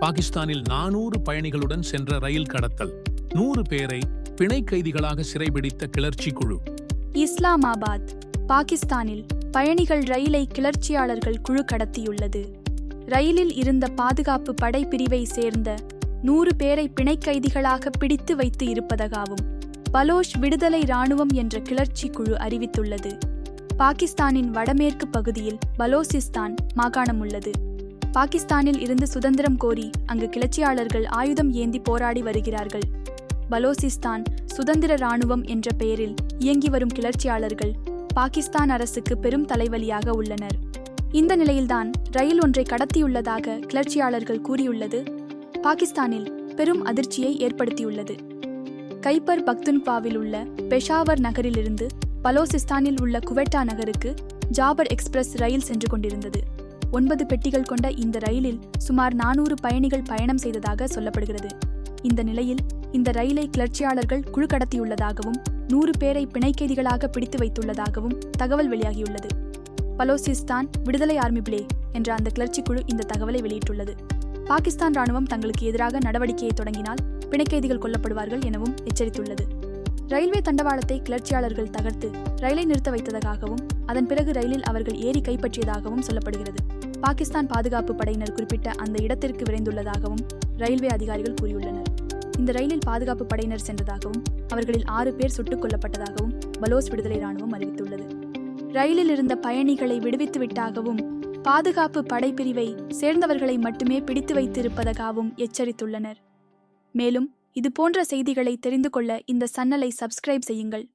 பாகிஸ்தானில் நானூறு பயணிகளுடன் சென்ற ரயில் கடத்தல். நூறு பேரை பிணை கைதிகளாக சிறைபிடித்த கிளர்ச்சி குழு. இஸ்லாமாபாத் பாகிஸ்தானில் பயணிகள் ரயிலை கிளர்ச்சியாளர்கள் குழு கடத்தியுள்ளது. ரயிலில் இருந்த பாதுகாப்பு படைப்பிரிவை சேர்ந்த நூறு பேரை பிணை கைதிகளாக பிடித்து வைத்து இருப்பதாகவும் பலோஷ் விடுதலை இராணுவம் என்ற கிளர்ச்சி குழு அறிவித்துள்ளது. பாகிஸ்தானின் வடமேற்கு பகுதியில் பலோசிஸ்தான் மாகாணம் உள்ளது பாகிஸ்தானில் இருந்து சுதந்திரம் கோரி அங்கு கிளர்ச்சியாளர்கள் ஆயுதம் ஏந்தி போராடி வருகிறார்கள். பலோசிஸ்தான் சுதந்திர இராணுவம் என்ற பெயரில் இயங்கி வரும் கிளர்ச்சியாளர்கள் பாகிஸ்தான் அரசுக்கு பெரும் தலைவலியாக உள்ளனர். இந்த நிலையில்தான் ரயில் ஒன்றை கடத்தியுள்ளதாக கிளர்ச்சியாளர்கள் கூறியுள்ளது. பாகிஸ்தானில் பெரும் அதிர்ச்சியை ஏற்படுத்தியுள்ளது. கைப்பர் பக்துன்பாவில் உள்ள பெஷாவர் நகரிலிருந்து பலோசிஸ்தானில் உள்ள குவெட்டா நகருக்கு ஜாபர் எக்ஸ்பிரஸ் ரயில் சென்று கொண்டிருந்தது. ஒன்பது பெட்டிகள் கொண்ட இந்த ரயிலில் சுமார் நானூறு பயணிகள் பயணம் செய்ததாக சொல்லப்படுகிறது. இந்த நிலையில் இந்த ரயிலை கிளர்ச்சியாளர்கள் குழு கடத்தியுள்ளதாகவும் நூறு பேரை பிணைக்கைதிகளாக பிடித்து வைத்துள்ளதாகவும் தகவல் வெளியாகியுள்ளது. பலோசிஸ்தான் விடுதலை ஆர்மி பிளே என்ற அந்த கிளர்ச்சி குழு இந்த தகவலை வெளியிட்டுள்ளது. பாகிஸ்தான் ராணுவம் தங்களுக்கு எதிராக நடவடிக்கையை தொடங்கினால் பிணைக்கைதிகள் கொல்லப்படுவார்கள் எனவும் எச்சரித்துள்ளது. ரயில்வே தண்டவாளத்தை கிளர்ச்சியாளர்கள் தகர்த்து ரயிலை நிறுத்த வைத்ததாகவும் அதன் பிறகு ரயிலில் அவர்கள் ஏறி கைப்பற்றியதாகவும் சொல்லப்படுகிறது. பாகிஸ்தான் பாதுகாப்பு படையினர் குறிப்பிட்ட அந்த இடத்திற்கு விரைந்துள்ளதாகவும் ரயில்வே அதிகாரிகள் கூறியுள்ளனர். இந்த ரயிலில் பாதுகாப்பு படையினர் சென்றதாகவும் அவர்களில் ஆறு பேர் சுட்டுக் கொல்லப்பட்டதாகவும் பலோஸ் விடுதலை ராணுவம் அறிவித்துள்ளது. ரயிலில் இருந்த பயணிகளை விடுவித்து விட்டாகவும் பாதுகாப்பு படைப்பிரிவை சேர்ந்தவர்களை மட்டுமே பிடித்து வைத்திருப்பதாகவும் எச்சரித்துள்ளனர். மேலும் இதுபோன்ற செய்திகளை தெரிந்து கொள்ள இந்த சன்னலை சப்ஸ்கிரைப் செய்யுங்கள்.